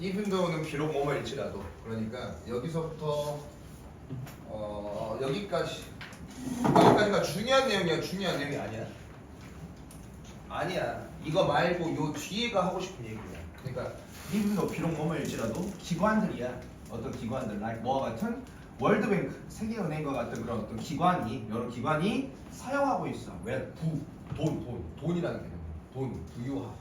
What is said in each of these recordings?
even though는 비록 뭐뭐일지라도. 그러니까 여기서부터 어 여기까지. 여기까지가 중요한 내용이야. 중요한 내용이 아니야. 아니야. 이거 말고 요 뒤에가 하고 싶은 얘기야. 그러니까 even though 비록 뭐뭐일지라도 기관들이야. 어떤 기관들. Like 뭐와 같은 월드뱅크. 세계은행과 같은 그런 어떤 기관이 여러 기관이 사용하고 있어. 왜? 부, 돈, 돈, 돈이라는 개념 돈, 부유화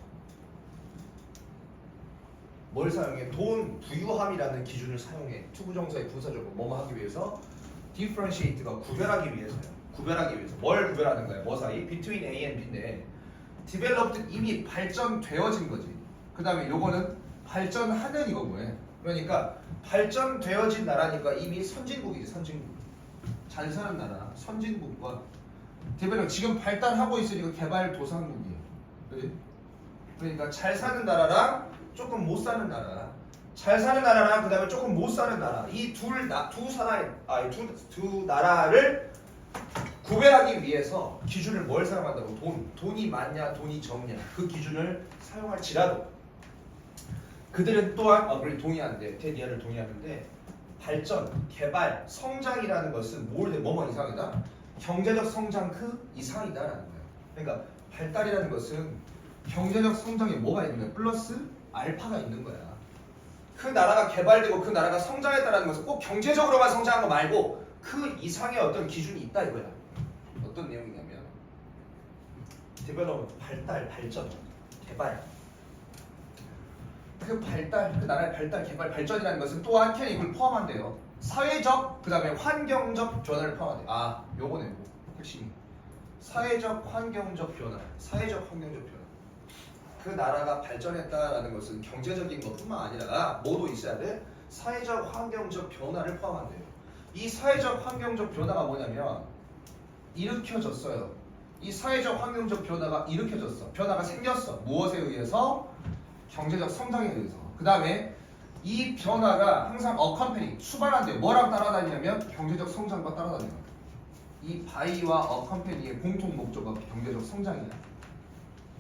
뭘 사용해? 돈 부유함이라는 기준을 사용해. 투부 정사의 부사적으로 뭐뭐 하기 위해서 differentiate가 구별하기 위해서요. 구별하기 위해서 뭘 구별하는 거야? 뭐 사이? between A and B인데 developed 이미 발전되어진 거지. 그 다음에 요거는 발전하는 이거 뭐해? 그러니까 발전되어진 나라니까 이미 선진국이지 선진국. 잘 사는 나라 선진국과 develop 지금 발달하고 있으니까 개발 도상국이에요. 그지? 그러니까 잘 사는 나라랑 조금 못 사는 나라. 잘 사는 나라랑 그 다음에 조금 못 사는 나라. 이둘두 사나이 아두 두 나라를 구별하기 위해서 기준을 뭘 사용한다고? 돈. 돈이 많냐, 돈이 적냐. 그 기준을 사용할지라도 그들은 또한 아, 우리 동의한대. 테디아를 동의하는데 발전, 개발, 성장이라는 것은 뭘 돼? 뭐뭐 이상이다? 경제적 성장 그 이상이다라는 거예요. 그러니까 발달이라는 것은 경제적 성장에 뭐가 거야? 플러스 알파가 있는 거야. 그 나라가 개발되고 그 나라가 성장했다는 것은 꼭 경제적으로만 성장한 거 말고 그 이상의 어떤 기준이 있다 이거야. 어떤 내용이냐면 디벨롭 발달, 발전, 개발. 그 발달, 그 나라의 발달, 개발, 발전이라는 것은 또한 캔 이걸 포함한대요. 사회적, 그 다음에 환경적 변화를 포함한대. 아, 요거네, 요거. 핵심이. 사회적, 환경적 변화. 사회적, 환경적 변화. 그 나라가 발전했다라는 것은 경제적인 것뿐만 아니라 뭐도 있어야 돼? 사회적, 환경적 변화를 포함한대요. 이 사회적, 환경적 변화가 뭐냐면 일으켜졌어요. 이 사회적, 환경적 변화가 일으켜졌어. 변화가 생겼어. 무엇에 의해서? 경제적 성장에 의해서. 그 다음에 이 변화가 항상 어컴퍼니 수반한대요. 뭐랑 따라다니냐면 경제적 성장과 따라다녀요. 이 바이와 어컴퍼니의 공통 목적은 경제적 성장이야.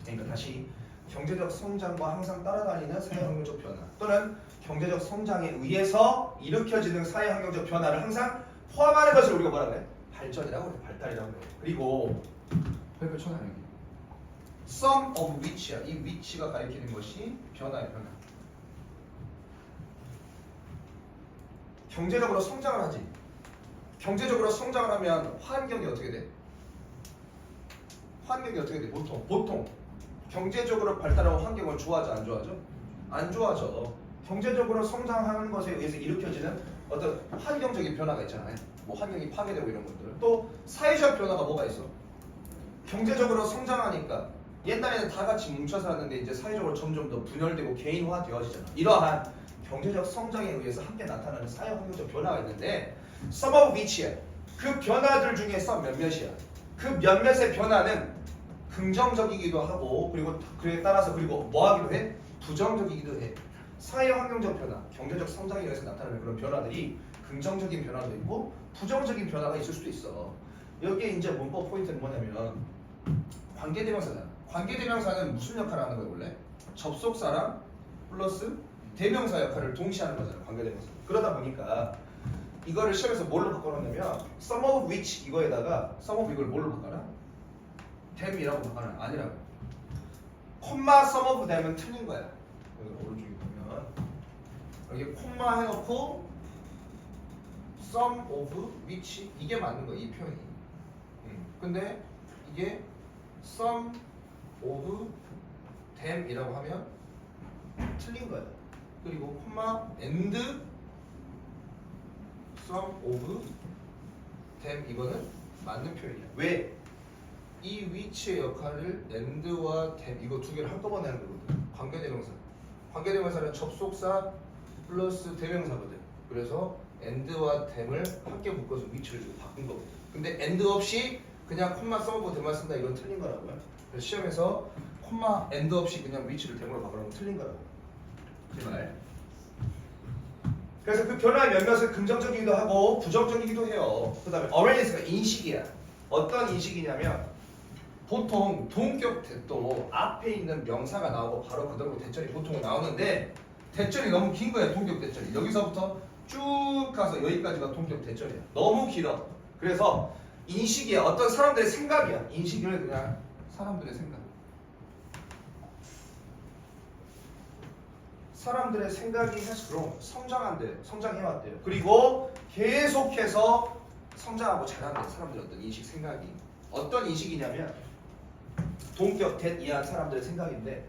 그러니까 다시 경제적 성장과 항상 따라다니는 사회환경적 변화 또는 경제적 성장에 의해서 일으켜지는 사회환경적 변화를 항상 포함하는 것을 우리가 뭐라 그래? 발전이라고 그래 발달이라고 그래 그리고 별표 쳐놔 여기 Some of which야 이 which가 가리키는 것이 변화야 변화 경제적으로 성장을 하지 경제적으로 성장을 하면 환경이 어떻게 돼? 환경이 어떻게 돼? 보통 보통 경제적으로 발달하고 환경을 좋아하죠 안 좋아하죠? 안 좋아하죠. 경제적으로 성장하는 것에 의해서 일으켜지는 어떤 환경적인 변화가 있잖아요. 뭐 환경이 파괴되고 이런 것들. 또 사회적 변화가 뭐가 있어? 경제적으로 성장하니까 옛날에는 다 같이 뭉쳐 살았는데 이제 사회적으로 점점 더 분열되고 개인화 되어지잖아. 이러한 경제적 성장에 의해서 함께 나타나는 사회 환경적 변화가 있는데 of which야 그 변화들 중에서 몇몇이야? 그 몇몇의 변화는 긍정적이기도 하고 그리고 그에 따라서 그리고 뭐 하기도 해? 부정적이기도 해. 사회 환경적 변화, 경제적 성장에 의해서 나타나는 그런 변화들이 긍정적인 변화도 있고 부정적인 변화가 있을 수도 있어. 여기에 이제 문법 포인트는 뭐냐면 관계대명사잖아. 관계대명사는 무슨 역할을 하는 거야 원래? 접속사랑 플러스 대명사 역할을 동시에 하는 거잖아. 관계대명사. 그러다 보니까 이거를 시험에서 뭘로 바꿔놨냐면 some of which 이거에다가 some of 이걸 뭘로 바꿔놔? 댐이라고 바꿔는 아니라고. 콤마 of them은 틀린 거야. 여기 오른쪽에 보면 여기 콤마 해놓고 some of which 이게 맞는 거야 이 표현이. 음. 근데 이게 some of them이라고 하면 틀린 거야. 그리고 콤마 and some of them 이거는 맞는 표현이야. 왜? 이 위치의 역할을 and와 them 이거 두 개를 한꺼번에 하는 거거든. 관계대명사. 관계대명사는 접속사 플러스 대명사거든. 그래서 and와 them을 함께 묶어서 위치를 좀 바꾼 거거든. 근데 and 없이 그냥 콤마 써먹고 them만 쓴다 이건 틀린 거라고요. 그래서 시험에서 콤마 and 없이 그냥 위치를 them으로 바꾸면 틀린 거라고. 그 말. 그래서 그 변화의 몇몇은 긍정적이기도 하고 부정적이기도 해요. 그 다음에 awareness가 인식이야. 어떤 인식이냐면 보통 동격 대도 앞에 있는 명사가 나오고 바로 그대로 대절이 보통 나오는데 대절이 너무 긴 거야 동격 대절이. 여기서부터 쭉 가서 여기까지가 동격 대절이야 너무 길어. 그래서 인식이야 어떤 사람들의 생각이야. 인식을 그냥 사람들의 생각. 사람들의 생각이 할수록 성장한대요. 성장해왔대요. 그리고 계속해서 성장하고 자란대요 사람들의 어떤 인식 생각이. 어떤 인식이냐면 동격 대 이한 사람들의 생각인데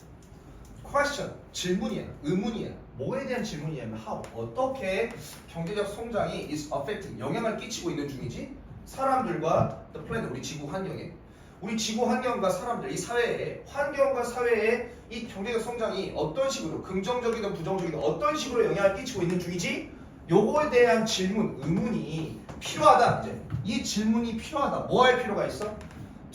question 질문이야 의문이야 뭐에 대한 질문이냐면 how 어떻게 경제적 성장이 is affecting 영향을 끼치고 있는 중이지? 사람들과 the planet 우리 지구 환경에. 우리 지구 환경과 사람들 이 사회에 환경과 사회에 이 경제적 성장이 어떤 식으로 긍정적이든 부정적이든 어떤 식으로 영향을 끼치고 있는 중이지? 요거에 대한 질문 의문이 필요하다 이제. 이 질문이 필요하다. 뭐 할 필요가 있어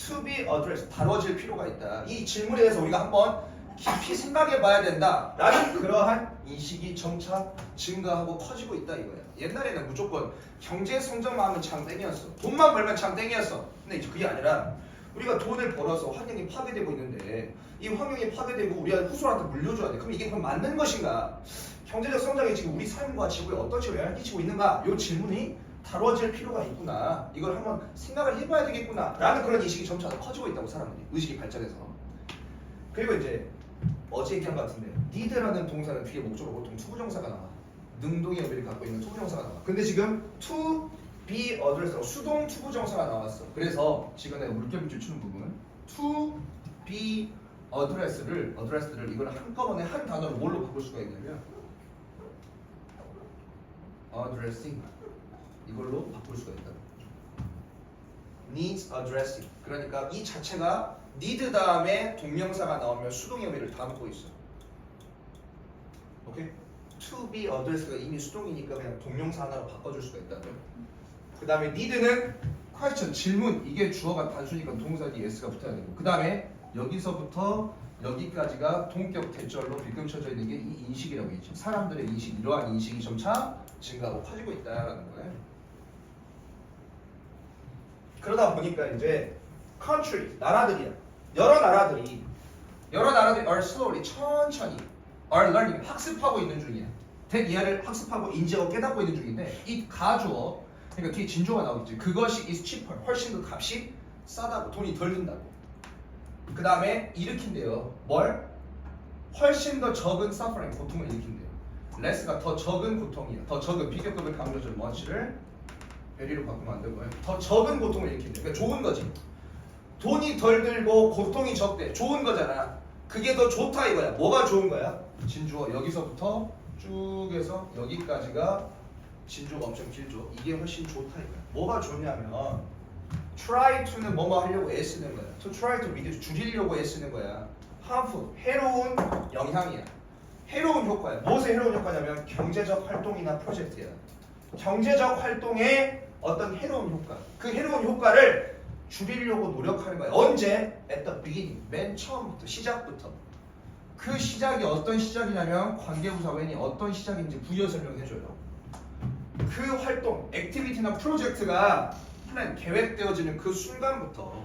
to be addressed 다뤄질 필요가 있다. 이 질문에 대해서 우리가 한번 깊이 생각해 봐야 된다. 라는 그러한 인식이 점차 증가하고 커지고 있다 이거야 옛날에는 무조건 경제 성장만 하면 장땡이었어. 돈만 벌면 장땡이었어. 근데 이제 그게 아니라 우리가 돈을 벌어서 환경이 파괴되고 있는데 이 환경이 파괴되고 우리 후손한테 물려줘야 돼. 그럼 이게 그럼 맞는 것인가? 경제적 성장이 지금 우리 삶과 지구에 어떤 식으로 영향을 끼치고 있는가? 이 질문이 다뤄질 필요가 있구나. 이걸 한번 생각을 해봐야 되겠구나. 라는 그런 인식이 점차 더 커지고 있다고 사람들이 의식이 발전해서. 그리고 이제 어제 얘기한 것 같은데 need라는 동사는 뒤에 목적으로 보통 투부정사가 나와. 능동의 의미를 갖고 있는 투부정사가 나와. 근데 지금 to be addressed 수동 투부정사가 나왔어. 그래서 지금 내가 물결빛을 추는 부분 to be address를 addressed를 이걸 한꺼번에 한 단어로 뭘로 바꿀 수가 있냐면 addressing 이걸로 바꿀 수가 있다. Needs addressing. 그러니까 이 자체가 need 다음에 동명사가 나오면 수동의 의미를 담고 있어. 오케이? to be addressed가 이미 수동이니까 그냥 동명사 하나로 바꿔줄 수가 있다고요 그 다음에 need는 question 질문. 이게 주어가 단수니까 동사 뒤에 s가 붙어야 되고. 그 다음에 여기서부터 여기까지가 동격 대절로 빌금쳐져 있는 게 이 인식이라고 했죠 사람들의 인식 이러한 인식이 점차 증가하고 커지고 있다라는 거예요 그러다 보니까 이제 country 나라들이야. 여러 나라들이 여러 나라들이 are slowly 천천히 are learning 학습하고 있는 중이야. 대 이하를 학습하고 인지하고 깨닫고 있는 중인데 이 가주어. 그러니까 뒤에 진조가 나오겠지. 그것이 is cheaper. 훨씬 더 값이 싸다고. 돈이 덜 든다고. 그 다음에 일으킨대요. 뭘? 훨씬 더 적은 suffering 고통을 일으킨대요. less가 더 적은 고통이야. 더 적은 비교급을 강조해주는 much를 베리로 바꾸면 안 되고요. 더 적은 고통을 일으킨대 그러니까 좋은 거지. 돈이 덜 들고 고통이 적대. 좋은 거잖아. 그게 더 좋다 이거야. 뭐가 좋은 거야? 진주어 여기서부터 쭉 해서 여기까지가 진주가 엄청 길죠 이게 훨씬 좋다 이거야. 뭐가 좋냐면 try to는 뭐뭐 하려고 애쓰는 거야. to try to reduce 줄이려고 애쓰는 거야. harmful 해로운 영향이야. 해로운 효과야. 무엇의 해로운 효과냐면 경제적 활동이나 프로젝트야. 경제적 활동의 어떤 해로운 효과 그 해로운 효과를 줄이려고 노력하는 거야 언제? at the beginning. 맨 처음부터 시작부터. 그 시작이 어떤 시작이냐면 관계부사 웬이 어떤 시작인지 부여 설명해줘요. 그 활동, 액티비티나 프로젝트가 플랜 계획되어지는 그 순간부터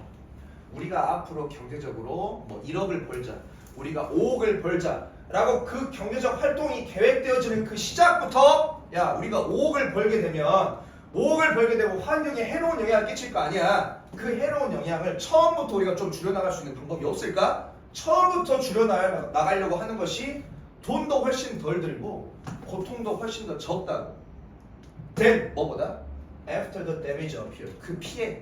우리가 앞으로 경제적으로 뭐 1억을 벌자, 우리가 5억을 벌자라고 그 경제적 활동이 계획되어지는 그 시작부터 야 우리가 5억을 벌게 되면 5억을 벌게 되고 환경에 해로운 영향을 끼칠 거 아니야. 그 해로운 영향을 처음부터 우리가 좀 줄여나갈 수 있는 방법이 없을까? 처음부터 줄여나가려고 하는 것이 돈도 훨씬 덜 들고 고통도 훨씬 더 적다고. then 뭐보다 after the damage appear 그 피해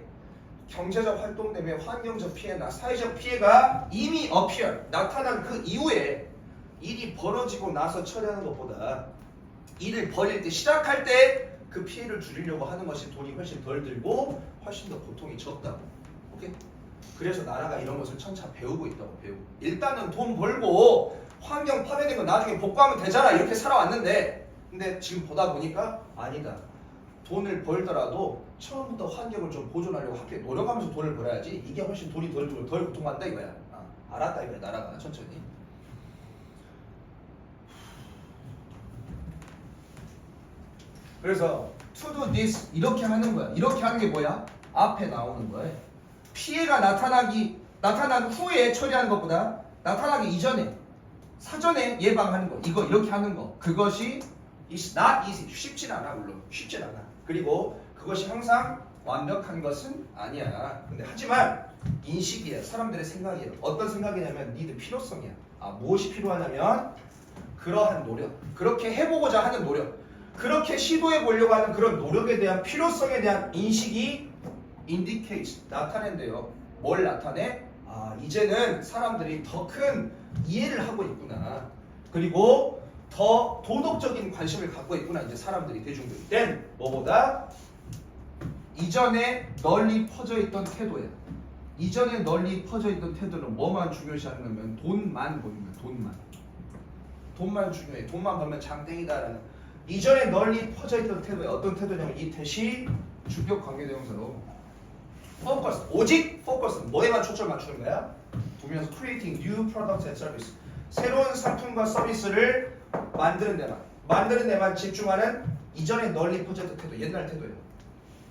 경제적 활동 때문에 환경적 피해나 사회적 피해가 이미 appear 나타난 그 이후에 일이 벌어지고 나서 처리하는 것보다 일을 벌일 때 시작할 때 그 피해를 줄이려고 하는 것이 돈이 훨씬 덜 들고 훨씬 더 고통이 적다고. 오케이? 그래서 나라가 이런 것을 천차 배우고 있다고 배우고. 일단은 돈 벌고 환경 파괴된 건 나중에 복구하면 되잖아. 이렇게 살아왔는데. 근데 지금 보다 보니까 아니다. 돈을 벌더라도 처음부터 환경을 좀 보존하려고 함께 노력하면서 돈을 벌어야지. 이게 훨씬 돈이 덜 들고 덜 고통한다 이거야. 아, 알았다 이거야 나라가. 천천히 그래서 to do this 이렇게 하는 거야. 이렇게 하는 게 뭐야? 앞에 나오는 거야. 피해가 나타나기 나타난 후에 처리하는 것보다 나타나기 이전에 사전에 예방하는 거. 이거 이렇게 하는 거. 그것이 is not easy. 쉽진 않아 물론. 쉽진 않아. 그리고 그것이 항상 완벽한 것은 아니야. 근데 하지만 인식이에요 사람들의 생각이에요 어떤 생각이냐면 니들 필요성이야. 아 무엇이 필요하냐면 그러한 노력. 그렇게 해보고자 하는 노력 그렇게 시도해 보려고 하는 그런 노력에 대한 필요성에 대한 인식이 indicate 나타낸대요. 뭘 나타내? 아 이제는 사람들이 더 큰 이해를 하고 있구나. 그리고 더 도덕적인 관심을 갖고 있구나. 이제 사람들이 대중들이 땐 뭐보다? 이전에 널리 퍼져 있던 태도야 이전에 널리 퍼져 있던 태도는 뭐만 중요시하는 거면 돈만 거야 돈만. 돈만 중요해. 돈만 벌면 장땡이다라는 이전에 널리 퍼져 있던 태도에 어떤 태도냐면 이 태시 주격 관계대명사로 포커스 오직 포커스 뭐에만 초점 맞추는 거야? 보면서 creating new products and service 새로운 상품과 서비스를 만드는 데만 만드는 데만 집중하는 이전에 널리 퍼져 있던 태도 옛날 태도예요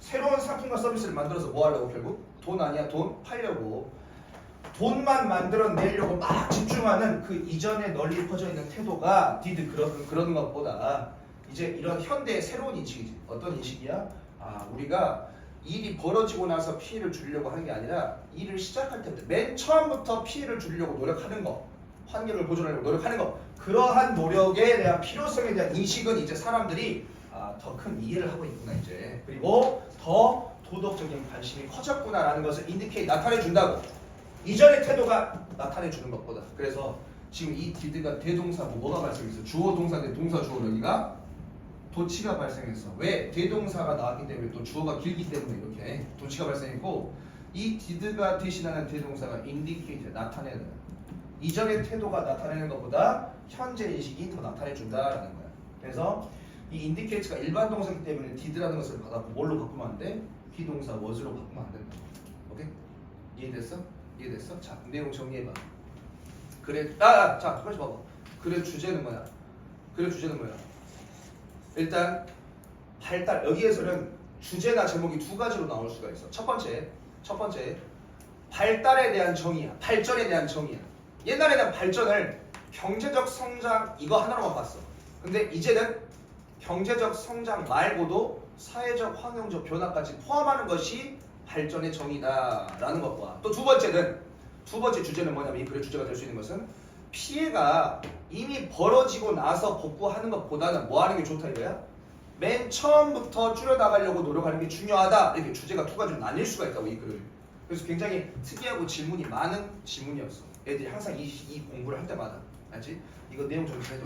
새로운 상품과 서비스를 만들어서 뭐 하려고 결국? 돈 아니야 돈 팔려고 돈만 만들어내려고 막 집중하는 그 이전에 널리 퍼져 있는 태도가 디드 그런 그런 것보다 이제 이런 현대의 새로운 인식이지 어떤 인식이야? 아 우리가 일이 벌어지고 나서 피해를 주려고 하는 게 아니라 일을 시작할 때부터 맨 처음부터 피해를 주려고 노력하는 거 환경을 보존하려고 노력하는 거 그러한 노력에 대한 필요성에 대한 인식은 이제 사람들이 아, 더 큰 이해를 하고 있구나 이제. 그리고 더 도덕적인 관심이 커졌구나라는 것을 인디케이 나타내 준다고. 이전의 태도가 나타내 주는 것보다. 그래서 지금 이 디드가 대동사 뭐 뭐가 발생했어 주어 동사 대 동사 주어 여기가 도치가 발생했어 왜 대동사가 나왔기 때문에 또 주어가 길기 때문에 이렇게 도치가 발생했고 이 디드가 대신하는 대동사가 indicate 나타내는 이전의 태도가 나타내는 것보다 현재 인식이 더 나타내 준다라는 거야 그래서 이 indicate가 일반 동사이기 때문에 did라는 것을 받았고 뭘로 바꾸면 안 돼? 비동사 was로 바꾸면 안 된다. 오케이? 이해됐어? 이해됐어? 자, 내용 정리해봐. 그래, 아, 아 자, 빨리 봐봐. 그래 주제는 뭐야? 그래 주제는 뭐야? 일단 발달 여기에서는 주제나 제목이 두 가지로 나올 수가 있어. 첫 번째, 첫 번째 발달에 대한 정의야. 발전에 대한 정의야. 옛날에는 발전을 경제적 성장 이거 하나로만 봤어. 근데 이제는 경제적 성장 말고도 사회적 환경적 변화까지 포함하는 것이 발전의 정의다라는 것과 또 두 번째는 두 번째 주제는 뭐냐면 이 글의 주제가 될 수 있는 것은 피해가 이미 벌어지고 나서 복구하는 것보다는 뭐 하는 게 좋다 이거야? 맨 처음부터 줄여나가려고 노력하는 게 중요하다. 이렇게 주제가 두 가지로 나뉠 수가 있다고 이 글을. 그래서 굉장히 특이하고 질문이 많은 질문이었어. 애들이 항상 이, 이 공부를 할 때마다. 알지? 이거 내용 좀 잘해둬